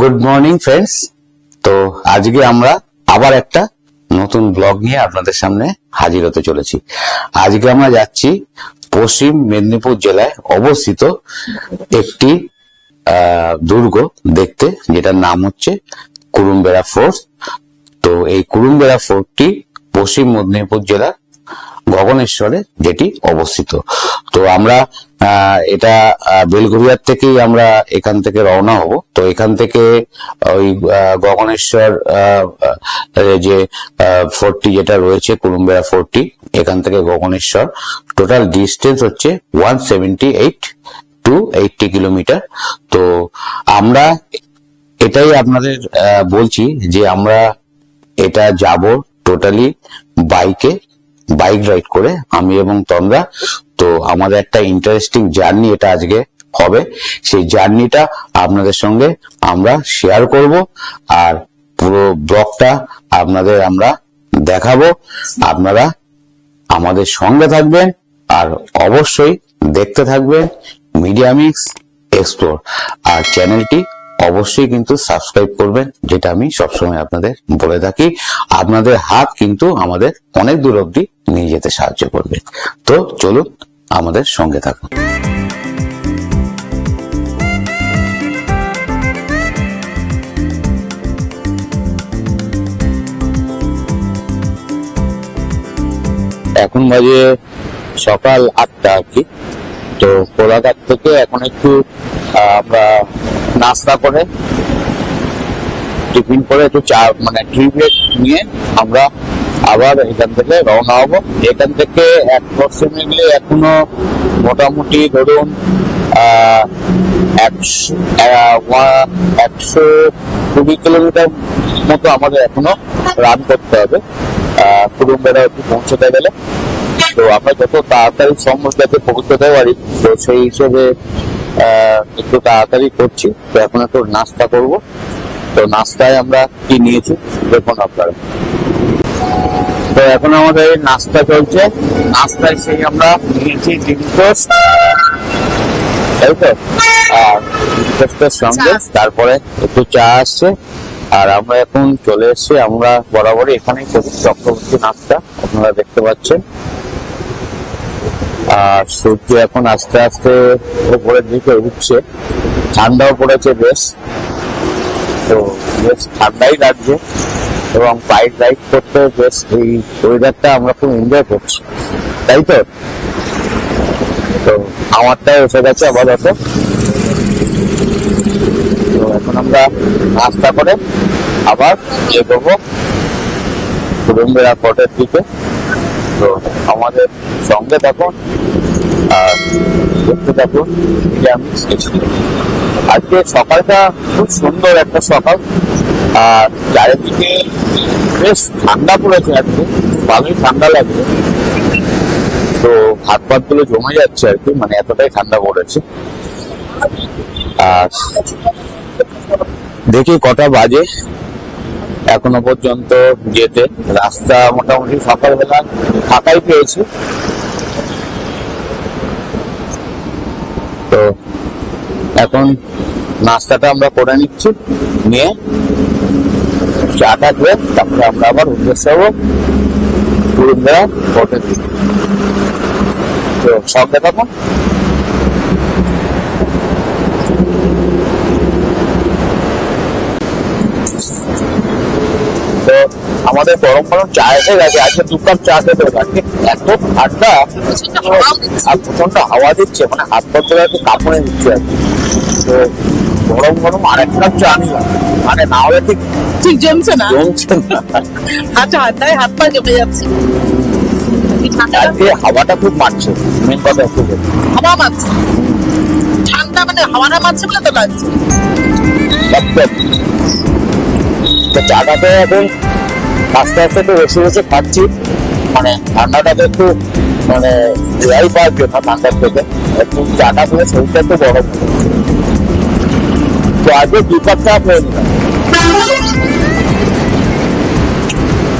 Good morning friends তো আজকে আমরা আবার একটা নতুন ব্লগ নিয়ে আপনাদের সামনে হাজির হতে চলেছি। আজকে আমরা যাচ্ছি পশ্চিম মেদিনীপুর জেলায় অবস্থিত একটি দুর্গ দেখতে, যেটার নাম হচ্ছে কুরুমবেড়া ফোর্ট। তো এই কুরুমবেড়া ফোর্টটি পশ্চিম মেদিনীপুর জেলার গগনেশ্বরে যেটি অবস্থিত। তো আমরা এটা আহ, বেলঘরিয়ার থেকেই আমরা এখান থেকে রওনা হব। তো এখান থেকে ওই গগনেশ্বর যে ফোর্টটি যেটা রয়েছে কুরুম্বেরা ফোর্টটি এখান থেকে গগনেশ্বর। টোটাল ডিস্টেন্স হচ্ছে one seventy eight to eighty kilometre তো আমরা এটাই আপনাদের বলছি যে আমরা এটা যাব টোটালি বাইকে বাইক রাইড করে, আমি এবং তন্দ্রা। তো আমাদের একটা ইন্টারেস্টিং জার্নি এটা আজকে হবে। সেই জার্নিটা আপনাদের সঙ্গে আমরা শেয়ার করব আর পুরো ব্লগটা আপনাদের আমরা দেখাবো। আপনারা আমাদের সঙ্গে থাকবেন আর অবশ্যই দেখতে থাকবেন মিডিয়া মিক্স এক্সপ্লোর। আর চ্যানেলটি অবশ্যই কিন্তু সাবস্ক্রাইব করবেন, যেটা আমি সবসময় আপনাদের বলে থাকি। আপনাদের হাত কিন্তু আমাদের অনেক দূর অব্দি নিয়ে যেতে সাহায্য করবে। তো চলুন আমাদের সঙ্গে থাকুন। এখন বাজে সকাল আটটা আর কি। তো কোলাঘাট থেকে এখন একটু আমরা নাস্তা করে টিফিন করে একটু চা মানে টি ব্রেক নিয়ে আমরা আবার এখান থেকে রওনা হব। এখান থেকে এক অ্যাপ্রক্সিমেটলি এখনও মোটামুটি ধরুন একশো একশো কুড়ি কিলোমিটার মতো আমাদের এখনও রান করতে হবে। আহ, কুড়ুম্বেরা একটু পৌঁছতে গেলে। তো আমরা যত তাড়াতাড়ি সম্ভব যাতে পৌঁছতে পারি তো সেই হিসেবে একটু তাড়াতাড়ি করছি। তো এখন একটু নাস্তা করব। তো নাস্তায় আমরা কি নিয়েছি দেখুন আপনারা। তো এখন আমাদের নাস্তা চলছে। নাস্তায় সেই আমরা নিয়েছি ডিম টোস্ট তাই তো? আর ডিম টোস্টের সঙ্গে তারপরে একটু চা আসছে। আর আমরা এখন চলে এসেছি আমরা বরাবরই এখানেই করি। চক্রবর্তী নাস্তা আপনারা দেখতে পাচ্ছেন। আর সূর্য এখন আস্তে আস্তে উপরের দিকে উঠছে। ঠান্ডাও পড়েছে বেশ। তো বেশ ঠান্ডাই লাগছে এবং বাইক রাইড করতে বেশ এই ওয়েদারটা আমরা খুব এনজয় করছি। তাই তো? তো আমারটাও এসে গেছে আপাতত। তো এখন আমরা নাস্তা করে আবার এগোবো কুড়ুম্বেরা ফোর্টের দিকে। তো আমাদের সঙ্গে থাকুন, আর দেখতে থাকুন। আজকে সকালটা খুব সুন্দর একটা সকাল, আর চারিদিকে বেশ ঠান্ডা পড়েছে আজকে, ভালোই ঠান্ডা লাগছে। তো হাত পাতগুলো জমে যাচ্ছে আর কি মানে এতটাই ঠান্ডা পড়েছে। আর দেখি কটা বাজে, এখনও পর্যন্ত যেতে। রাস্তা মোটামুটি সকালবেলা ফাঁকাই পেয়েছি। তো এখন নাস্তাটা আমরা করে নিচ্ছি, নিয়ে চা থাকবে, তারপরে আমরা আবার উদ্দেশ্য হব পুরুলিয়া হোটেল তো সব থাকুন তো আমাদের গরম গরম চা এসে গেছে। আজকে দু কাপ চা খেতে হবে। এত ঠান্ডা। আর প্রচণ্ড হাওয়া দিচ্ছে। মানে হাত পা ধরে একটু কাপড়ে দিচ্ছে আর কি। তো গরম গরম আরেক কাপ চা নিলাম। মানে না হলে ঠিক ঠিক জমছে না। জমছে না। হাতে হাতায় হাত পা জমে যাচ্ছে। আজকে হাওয়াটা খুব মারছে। মেন কথা হাওয়া মারছে। ঠান্ডা মানে হাওয়াটা মারছে বলে তো লাগছে। একদম তো চাটা তো এখন আস্তে আস্তে একটু বসে বসে খাচ্ছি। মানে ঠান্ডাটাকে একটু মানে রেয়াই পাওয়ার জন্য ঠান্ডার থেকে। একটু চাটা করে শরীরটা একটু গরম তো আজকে দু কাপ চা নিলাম।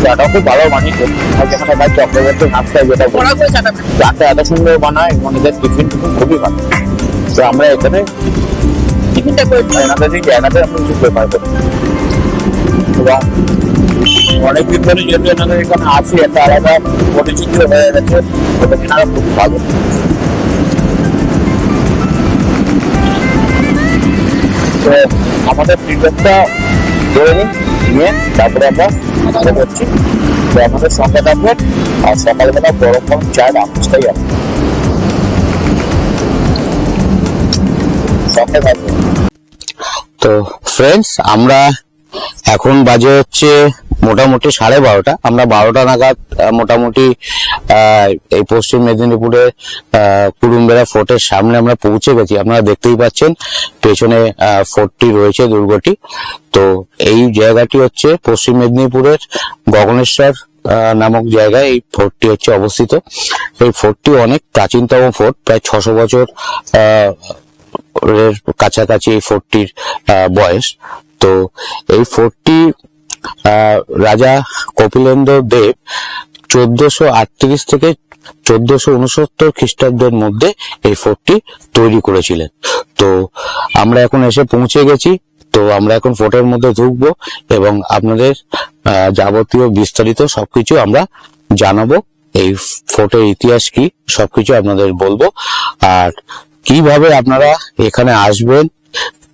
চাটা খুব ভালো বানিয়েছে। আর যেখানে ভাই চক্রবর্তী নাস্তায় যেটা বলি, বড় করে চাটা চাটা এত সুন্দর বানায় টিফিন টিফিন খুবই ভালো। তো আমরা এখানে টিফিনটা করে দিই। এনাদের আমরা কিছু প্রেফার করি। এবং অনেক দিন ধরে যেহেতু এনাদের এখানে আসি একটা আলাদা পরিচিতি হয়ে গেছে। সেটা এনারা খুব ভালো। তো আমাদের ফিডব্যাকটা ধরে নিন, নিয়ে তারপরে আমরা আমাদের করছি তো আমাদের সঙ্গে থাকবেন, আর সকালবেলা গরম গরম চায়ের আমসটাই আছে। তো ফ্রেন্ডস আমরা এখন বাজে হচ্ছে মোটামুটি সাড়ে বারোটা। আমরা বারোটা নাগাদ মোটামুটি এই পশ্চিম মেদিনীপুরের আহ, কুড়ুমবেড়া ফোর্টের সামনে আমরা পৌঁছে গেছি। আপনারা দেখতেই পাচ্ছেন পেছনে ফোর্টটি রয়েছে দুর্গটি। তো এই জায়গাটি হচ্ছে পশ্চিম মেদিনীপুরের গগনেশ্বর নামক জায়গায় এই ফোর্টটি হচ্ছে অবস্থিত। এই ফোর্টটি অনেক প্রাচীনতম ফোর্ট প্রায় ছশো বছর কাছাকাছি এই ফোর্টটির বয়স। তো এই ফোর্টটি রাজা কপিলেন্দ্র দেব চোদ্দশো আটত্রিশ থেকে চোদ্দশো উনসত্তর খ্রিস্টাব্দের মধ্যে এই ফোর্টটি তৈরি করেছিলেন। তো আমরা এখন এসে পৌঁছে গেছি। তো আমরা এখন ফোর্টের মধ্যে ঢুকবো এবং আপনাদের যাবতীয় বিস্তারিত সবকিছু আমরা জানাব। এই ফোর্টের ইতিহাস কি, সবকিছু আপনাদের বলব। আর কীভাবে আপনারা এখানে আসবেন,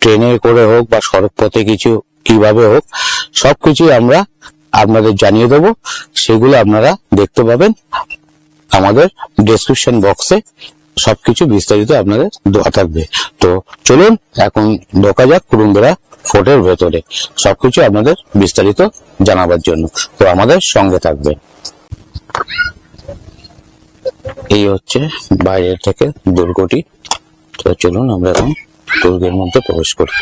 ট্রেনে করে হোক বা সড়ক পথে কিছু কীভাবে হোক সবকিছু আমরা আপনাদের জানিয়ে দেবো। সেগুলো আপনারা দেখতে পাবেন আমাদের ডেসক্রিপশন বক্সে সবকিছু বিস্তারিত আপনাদের দেওয়া থাকবে। তো চলুন, এখন ঢোকা যাক কুরুন্দরা ফোর্টের ভেতরে। সবকিছু আপনাদের বিস্তারিত জানাবার জন্য। তো আমাদের সঙ্গে থাকবে। এই হচ্ছে বাইরের থেকে দুর্গটি। তো চলুন আমরা এখন দুর্গের মধ্যে প্রবেশ করি।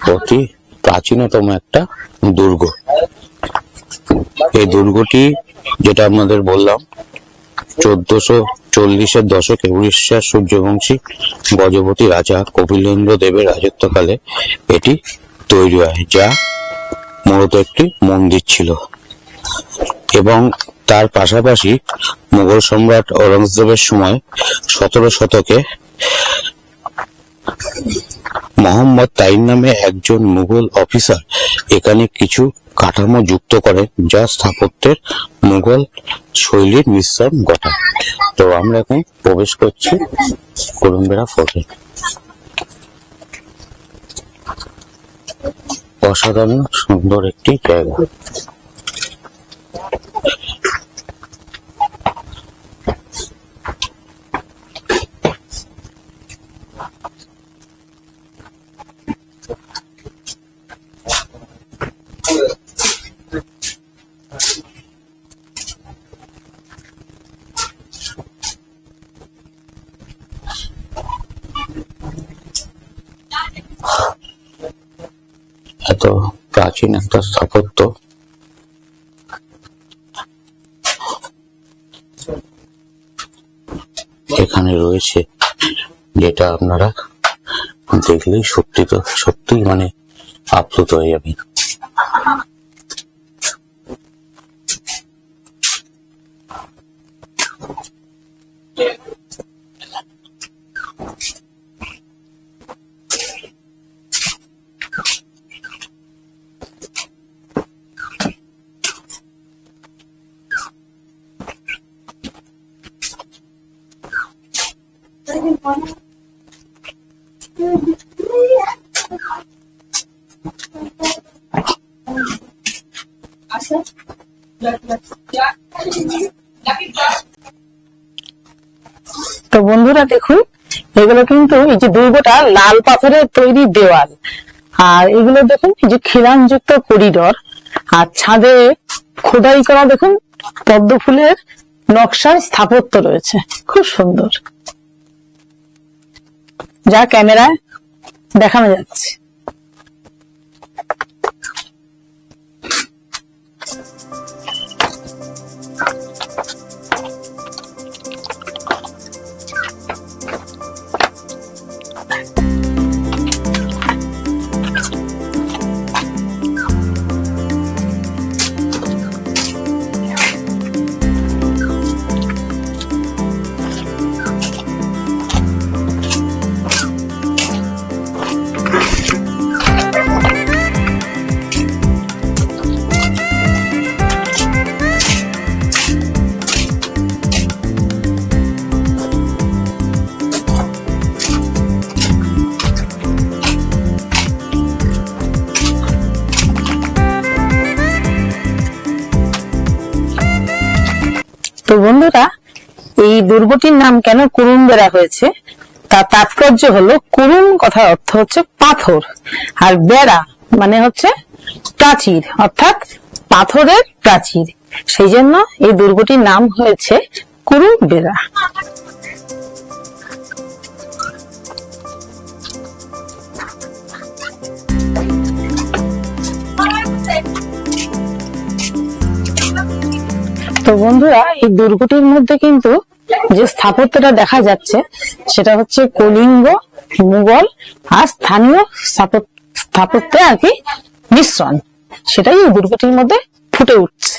অতি প্রাচীনতম একটা দুর্গ। এই দুর্গটি, যেটা আপনাদের বললাম, চোদ্দশো চল্লিশের দশকে উড়িষ্যার সূর্যবংশী গজপতি রাজা কপিলেন্দ্র দেবের রাজত্বকালে এটি তৈরি হয়, যা মূলত একটি মন্দির ছিল। এবং তার পাশাপাশি মুঘল সম্রাট ঔরঙ্গজেবের সময় সতেরো শতকে মোহাম্মদ তাইন নামে একজন মুঘল অফিসার এখানে কিছু কাঠামো যুক্ত করেন যা স্থাপত্যের মুঘল শৈলীর মিশ্রণ ঘটায়। তো আমরা এখন প্রবেশ করছি করুম্বেড়া ফোর্টে। অসাধারণ, সুন্দর একটি জায়গা। সত্যি তো সত্যি মানে আপ্লুত হয়ে যাবে এগুলো কিন্তু এই যে দুর্গটা লাল পাথরের তৈরি দেওয়াল। আর এগুলো দেখুন, এই যে খিলানযুক্ত করিডর। আর ছাদে খোদাই করা দেখুন, পদ্ম ফুলের নকশার স্থাপত্য রয়েছে। খুব সুন্দর। যা ক্যামেরায় দেখানো যাচ্ছে। বন্ধুরা, এই দুর্গটির নাম কেন কুরুম্বেরা হয়েছে? তার তাৎপর্য হলো, কুরুম কথার অর্থ হচ্ছে পাথর, আর বেড়া মানে হচ্ছে প্রাচীর, অর্থাৎ পাথরের প্রাচীর। সেই জন্য এই দুর্গটির নাম হয়েছে কুরুম বেড়া। তো বন্ধুরা, এই দুর্গটির মধ্যে কিন্তু যে স্থাপত্যটা দেখা যাচ্ছে, সেটা হচ্ছে কলিঙ্গ, মুঘল আর স্থানীয় স্থাপত্য আর কি মিশ্রণ। সেটাই এই দুর্গটির মধ্যে ফুটে উঠছে।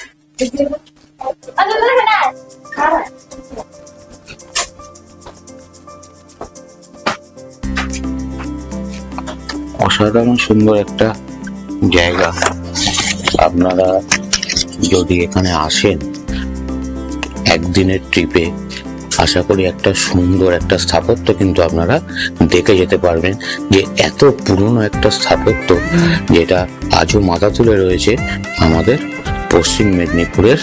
অসাধারণ সুন্দর একটা জায়গা। আপনারা যদি এখানে আসেন একদিনের ট্রিপে আশা করি একটা সুন্দর একটা স্থাপত্য কিন্তু আপনারা দেখে যেতে পারবেন যে এত পুরনো একটা স্থাপত্য যেটা আজও মাথা তুলে রয়েছে আমাদের পশ্চিম মেদিনীপুরের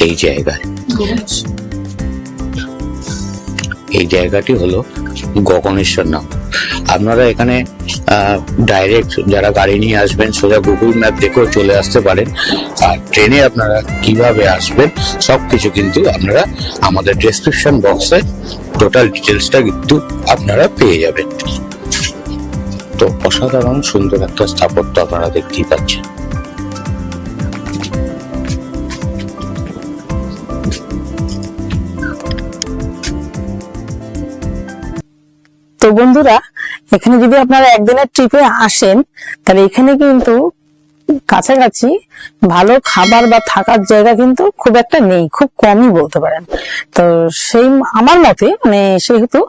এই জায়গায়। এই জায়গাটি হলো গগনেশ্বর নাম। আপনারা এখানে ডাইরেক্ট যারা গাড়ি নিয়ে আসবেন, সোজা গুগল ম্যাপ দেখেও চলে আসতে পারেন। আর ট্রেনে আপনারা কীভাবে আসবেন সব কিছু কিন্তু আপনারা আমাদের ডেসক্রিপশন বক্সে টোটাল ডিটেলসটা কিন্তু আপনারা পেয়ে যাবেন। তো অসাধারণ সুন্দর একটা স্থাপত্য আপনারা দেখতেই পাচ্ছেন। তো বন্ধুরা, এখানে যদি আপনারা একদিনের ট্রিপে আসেন, তাহলে এখানে কিন্তু কাছাকাছি ভালো খাবার বা থাকার জায়গা কিন্তু খুব একটা নেই, খুব কমই বলতে পারেন। তো সেই আমার মতে মানে সেহেতু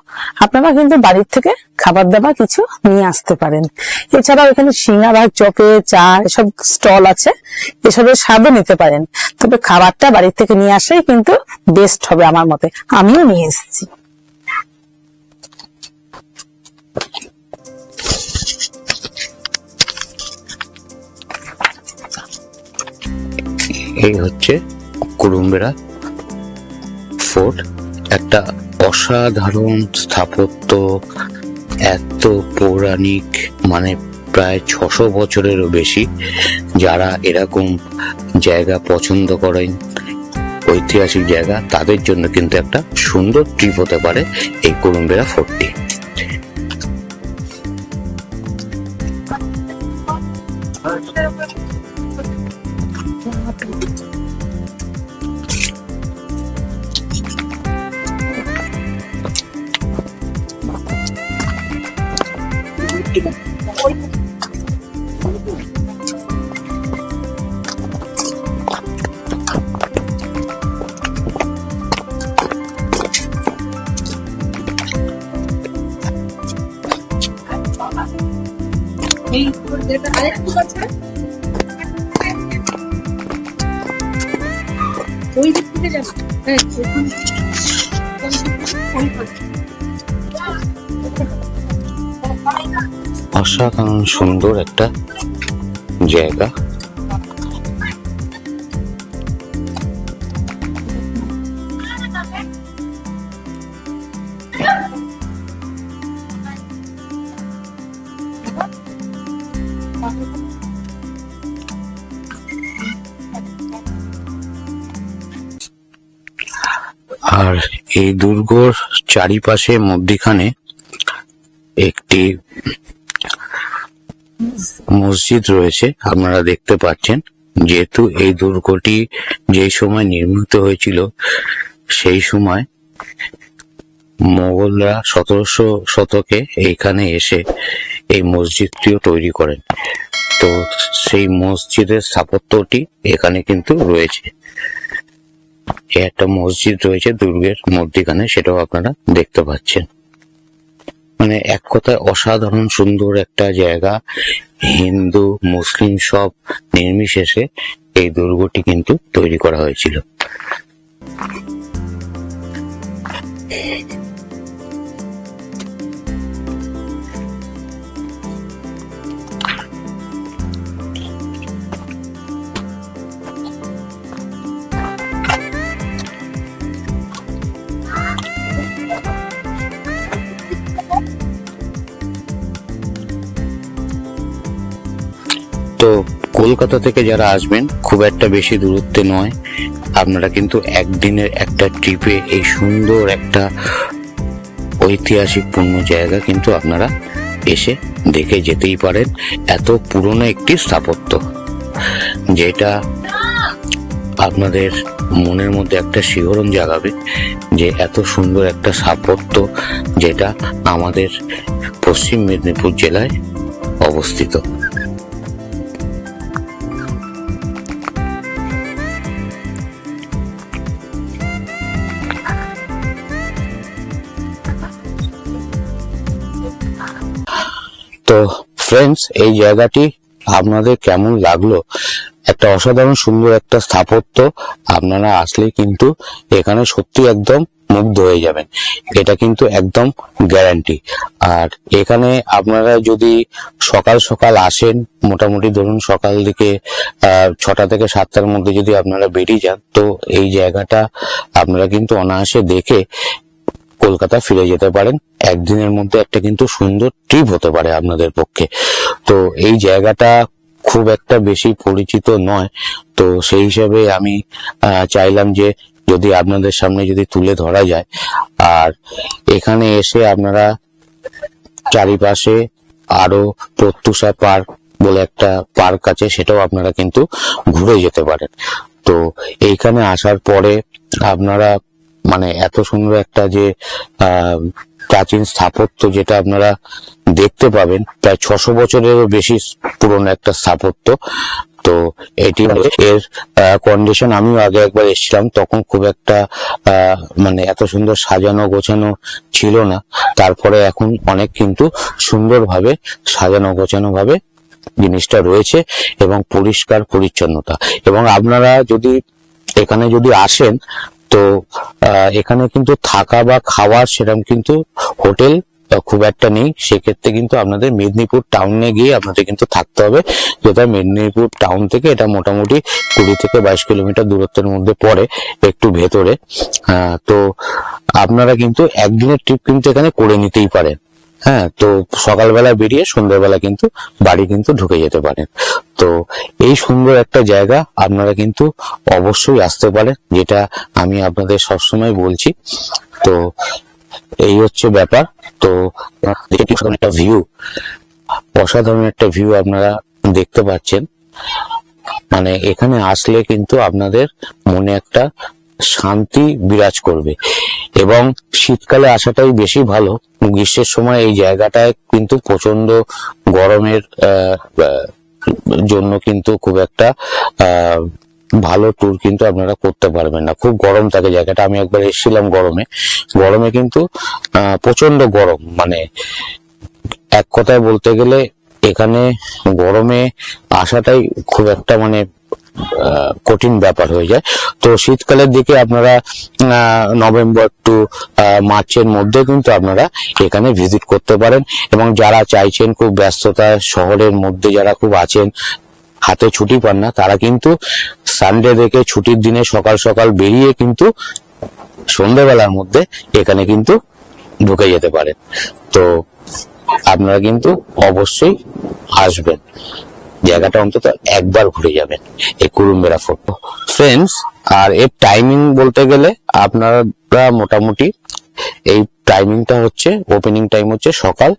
আপনারা কিন্তু বাড়ির থেকে খাবার দাবার কিছু নিয়ে আসতে পারেন। এছাড়াও এখানে সিঙ্গারা, চপে, চা, এসব স্টল আছে এসবের স্বাদও নিতে পারেন। তবে খাবারটা বাড়ির থেকে নিয়ে আসাই কিন্তু বেস্ট হবে আমার মতে। আমিও নিয়ে এসেছি। এই হচ্ছে কুরুম্বেরা ফোর্ট, একটা অসাধারণ স্থাপত্য, এত পৌরাণিক মানে প্রায় ছশো বছরেরও বেশি, যারা এরকম জায়গা পছন্দ করেন, ঐতিহাসিক জায়গা, তাদের জন্য কিন্তু একটা সুন্দর ট্রিপ হতে পারে এই কুরুম্বেরা ফোর্টটি। যাবে হ্যাঁ অসাধারণ সুন্দর একটা জায়গা। আর এই দুর্গর চারিপাশে মধ্যিখানে একটি মসজিদ রয়েছে, আপনারা দেখতে পাচ্ছেন। যেহেতু এই দুর্গটি যেই সময় নির্মিত হয়েছিল, সেই সময় মোগলরা সতেরোশো শতকে এইখানে এসে এই মসজিদটিও তৈরি করেন। তো সেই মসজিদের স্থাপত্যটি এখানে কিন্তু রয়েছে। এই একটা মসজিদ রয়েছে দুর্গের মধ্যিখানে, সেটাও আপনারা দেখতে পাচ্ছেন। মানে এক কথায় অসাধারণ সুন্দর একটা জায়গা। হিন্দু, মুসলিম সব নির্বিশেষে এই দুর্গটি কিন্তু তৈরি করা হয়েছিল। কলকাতা থেকে যারা আসবেন, খুব একটা বেশি দূরত্বে নয়। আপনারা কিন্তু একদিনের একটা ট্রিপে এই সুন্দর একটা ঐতিহাসিক পূর্ণ জায়গা কিন্তু আপনারা এসে দেখে যেতেই পারেন। এত পুরনো একটি স্থাপত্য, যেটা আপনাদের মনের মধ্যে একটা শিহরণ জাগাবে যে এত সুন্দর একটা স্থাপত্য যেটা আমাদের পশ্চিম মেদিনীপুর জেলায় অবস্থিত। তো ফ্রেন্ডস এই জায়গাটি আপনাদের কেমন লাগল? একটা অসাধারণ সুন্দর একটা স্থাপত্য আপনারা আসলে কিন্তু এখানে সত্যি একদম মুগ্ধ হয়ে যাবেন। এটা কিন্তু একদম গ্যারান্টি আর এখানে আপনারা যদি সকাল সকাল আসেন, মোটামুটি ধরুন সকাল দিকে ছটা থেকে সাতটার মধ্যে যদি আপনারা বেরিয়ে যান, তো এই জায়গাটা আপনারা কিন্তু অনায়াসে দেখে কলকাতা ফিরে যেতে পারেন। একদিনের মধ্যে একটা কিন্তু সুন্দর ট্রিপ হতে পারে আপনাদের পক্ষে। তো এই জায়গাটা খুব একটা বেশি পরিচিত নয়। তো সেই হিসাবে আমি চাইলাম যে যদি আপনাদের সামনে যদি তুলে ধরা যায়, আর এখানে এসে আপনারা চারিপাশে আরও প্রত্যুষা পার্ক বলে একটা পার্ক আছে, সেটাও আপনারা কিন্তু ঘুরে যেতে পারেন। তো এইখানে আসার পরে আপনারা মানে এত সুন্দর একটা যে প্রাচীন স্থাপত্য যেটা আপনারা দেখতে পাবেন, প্রায় ছশো বছরেরও বেশি পুরনো একটা স্থাপত্য। তো এটি এর কন্ডিশন আমিও আগে একবার এসেছিলাম, তখন খুব একটা মানে এত সুন্দর সাজানো গোছানো ছিল না। তারপরে এখন অনেক কিন্তু সুন্দরভাবে সাজানো গোছানো ভাবে জিনিসটা রয়েছে এবং পরিষ্কার পরিচ্ছন্নতা। এবং আপনারা যদি, এখানে যদি আসেন তো এখানে কিন্তু থাকা বা খাওয়ার সেরকম কিন্তু হোটেল খুব একটা নেই। সেক্ষেত্রে কিন্তু আপনাদের মেদিনীপুর টাউনে গিয়ে আপনাদের কিন্তু থাকতে হবে। যেটা মেদিনীপুর টাউন থেকে এটা মোটামুটি কুড়ি থেকে বাইশ কিলোমিটার দূরত্বের মধ্যে পড়ে একটু ভেতরে। তো আপনারা কিন্তু একদিনের ট্রিপ কিন্তু এখানে করে নিতেই পারেন। হ্যাঁ তো সকালবেলা বেরিয়ে সন্ধ্যাবেলা কিন্তু বাড়ি কিন্তু ঢুকে যেতে পারেন। তো এই সুন্দর একটা জায়গা আপনারা কিন্তু অবশ্যই আসতে পারেন, যেটা আমি আপনাদের সবসময় বলছি। তো এই হচ্ছে ব্যাপার। তো একটা ভিউ অসাধারণ একটা ভিউ আপনারা দেখতে পাচ্ছেন। মানে এখানে আসলে কিন্তু আপনাদের মনে একটা শান্তি বিরাজ করবে। এবং শীতকালে আসাটাই বেশি ভালো। গ্রীষ্মের সময় এই জায়গাটায় কিন্তু প্রচণ্ড গরমের জন্য কিন্তু খুব একটা ভালো ট্যুর কিন্তু আপনারা করতে পারবেন না। খুব গরম থাকে জায়গাটা। আমি একবার এসেছিলাম গরমে। গরমে কিন্তু প্রচণ্ড গরম। মানে এক কথায় বলতে গেলে এখানে গরমে আসাটাই খুব একটা মানে কঠিন ব্যাপার হয়ে যায়। তো শীতকালের দিকে আপনারা নভেম্বর টু মার্চের মধ্যে কিন্তু আপনারা এখানে ভিজিট করতে পারেন এবং যারা চাইছেন খুব ব্যস্ততা, শহরের মধ্যে যারা খুব আছেন, হাতে ছুটি পান না, তারা কিন্তু সানডে দেখে ছুটির দিনে সকাল সকাল বেরিয়ে কিন্তু সন্ধ্যেবেলার মধ্যে এখানে কিন্তু ঢুকে যেতে পারেন। তো আপনারা কিন্তু অবশ্যই আসবেন। জায়গাটা অন্তত একবার ঘুরে যাবেন। এই কুরুম্বেরা ফোর্ট ফ্রেন্ডস আর এর টাইমিং বলতে গেলে আপনারা মোটামুটি এই টাইমিংটা হচ্ছে ওপেনিং টাইম হচ্ছে সকাল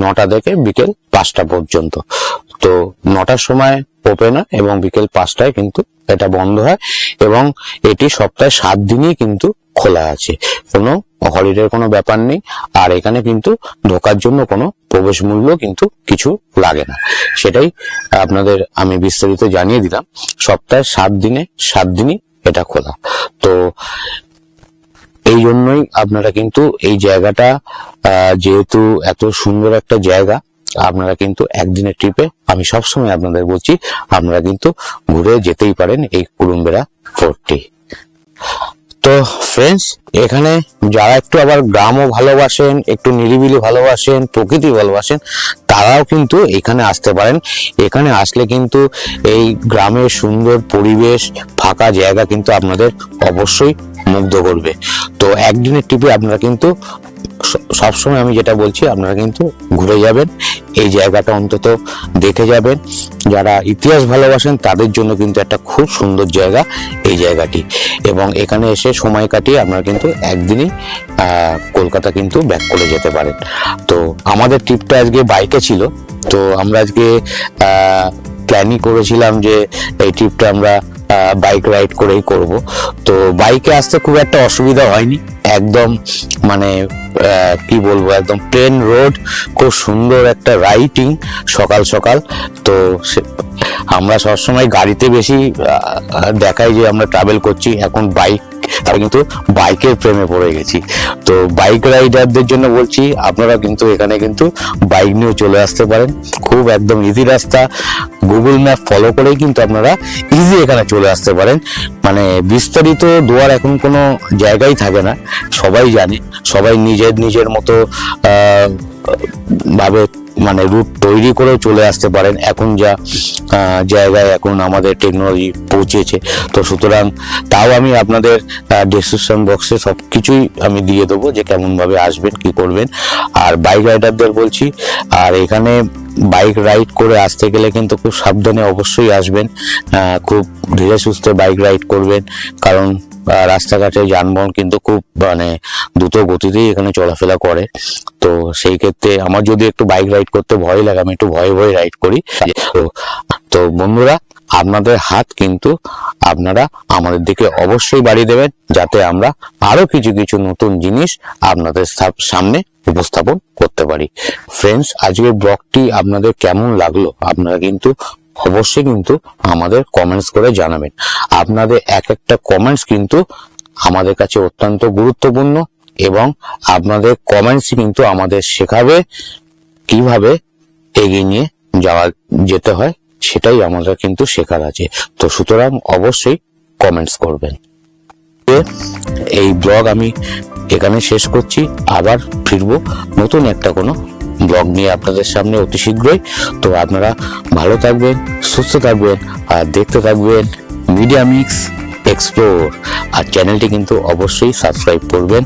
নটা থেকে বিকেল পাঁচটা পর্যন্ত। তো নটার সময় ওপেন হয় এবং বিকেল পাঁচটায় কিন্তু এটা বন্ধ হয় এবং এটি সপ্তাহে সাত দিনই কিন্তু খোলা আছে। কোনো হলিডের কোনো ব্যাপার নেই। আর এখানে কিন্তু ঢোকার জন্য কোনো প্রবেশ মূল্য কিন্তু কিছু লাগে না। সেটাই আপনাদের আমি বিস্তারিত জানিয়ে দিলাম। সপ্তাহে সাত দিনে, সাত দিনই এটা খোলা। তো এই জন্যই আপনারা কিন্তু এই জায়গাটা যেহেতু এত সুন্দর একটা জায়গা, আপনারা কিন্তু একদিনের ট্রিপে আমি সবসময় আপনাদের বলছি, আপনারা কিন্তু ঘুরে যেতেই পারেন এই কুরুম্বেরা ফোর্টটি। তো ফ্রেন্ডস এখানে যারা একটু আবার গ্রামও ভালোবাসেন, একটু নিরিবিলি ভালোবাসেন, প্রকৃতি ভালোবাসেন, তারাও কিন্তু এখানে আসতে পারেন। এখানে আসলে কিন্তু এই গ্রামের সুন্দর পরিবেশ, ফাঁকা জায়গা কিন্তু আপনাদের অবশ্যই মুগ্ধ করবে। তো একদিনের ট্রিপে আপনারা কিন্তু সবসময় আমি যেটা বলছি, আপনারা কিন্তু ঘুরে যাবেন। এই জায়গাটা অন্তত দেখে যাবেন। যারা ইতিহাস ভালোবাসেন, তাদের জন্য কিন্তু একটা খুব সুন্দর জায়গা এই জায়গাটি। এবং এখানে এসে সময় কাটিয়ে আপনারা কিন্তু একদিনই কলকাতা কিন্তু ব্যাক করে যেতে পারেন। তো আমাদের ট্রিপটা আজকে বাইকে ছিল। তো আমরা আজকে প্ল্যানই করেছিলাম যে এই ট্রিপটা আমরা বাইক রাইড করেই করব। তো বাইকে আসতে খুব একটা অসুবিধা হয়নি। একদম মানে কি বলব, একদম প্লেন রোড খুব সুন্দর একটা রাইটিং সকাল সকাল। তো আমরা সবসময় গাড়িতে বেশি দেখাই যে আমরা ট্রাভেল করছি। এখন বাইক তারা কিন্তু বাইকের প্রেমে পড়ে গেছি। তো বাইক রাইডারদের জন্য বলছি আপনারা কিন্তু এখানে কিন্তু বাইক নিয়েও চলে আসতে পারেন। খুব একদম ইজি রাস্তা। গুগল ম্যাপ ফলো করেই কিন্তু আপনারা ইজি এখানে চলে আসতে পারেন। মানে বিস্তারিত দোয়ার এখন কোনো জায়গাই থাকে না। সবাই জানে, সবাই নিজের নিজের মতো ভাবে মানে রুট তৈরি করে চলে আসতে পারেন। এখন যা জায়গায় এখন আমাদের টেকনোলজি পৌঁছেছে। তো সুতরাং তাও আমি আপনাদের ডিসক্রিপশন বক্সে সব কিছুই আমি দিয়ে দেবো যে কেমনভাবে আসবেন, কি করবেন। আর বাইক রাইডারদের বলছি, আর এখানে বাইক রাইড করে আসতে গেলে কিন্তু খুব সাবধানে অবশ্যই আসবেন। খুব ধীরে সুস্থে বাইক রাইড করবেন। কারণ রাস্তাঘাটে যানবাহন কিন্তু খুব মানে দ্রুত গতিতেই এখানে চলাফেরা করে। তো সেই ক্ষেত্রে আমার যদি একটু বাইক রাইড করতে ভয় লাগে, আমি একটু ভয়ে ভয়ে রাইড করি। তো তো বন্ধুরা, আপনাদের হাত কিন্তু আপনারা আমাদের দিকে অবশ্যই বাড়িয়ে দেবেন, যাতে আমরা আরও কিছু কিছু নতুন জিনিস আপনাদের সামনে উপস্থাপন করতে পারি। ফ্রেন্ডস আজকের ব্লগটি আপনাদের কেমন লাগল? আপনারা কিন্তু অবশ্যই কিন্তু আমাদের কমেন্টস করে জানাবেন। আপনাদের এক একটা কমেন্টস কিন্তু আমাদের কাছে অত্যন্ত গুরুত্বপূর্ণ এবং আপনাদের কমেন্টস কিন্তু আমাদের শেখাবে কীভাবে এগিয়ে নিয়ে যাওয়া যেতে হয়, সেটাই আমাদের কিন্তু শেখার আছে। তো সুতরাং অবশ্যই কমেন্টস করবেন। এই ব্লগ আমি এখানে শেষ করছি। আবার ফিরবো নতুন একটা কোনো ব্লগ নিয়ে আপনাদের সামনে অতি শীঘ্রই। তো আপনারা ভালো থাকবেন, সুস্থ থাকবেন আর দেখতে থাকবেন মিডিয়া মিক্স এক্সপ্লোর আর চ্যানেলটি কিন্তু অবশ্যই সাবস্ক্রাইব করবেন।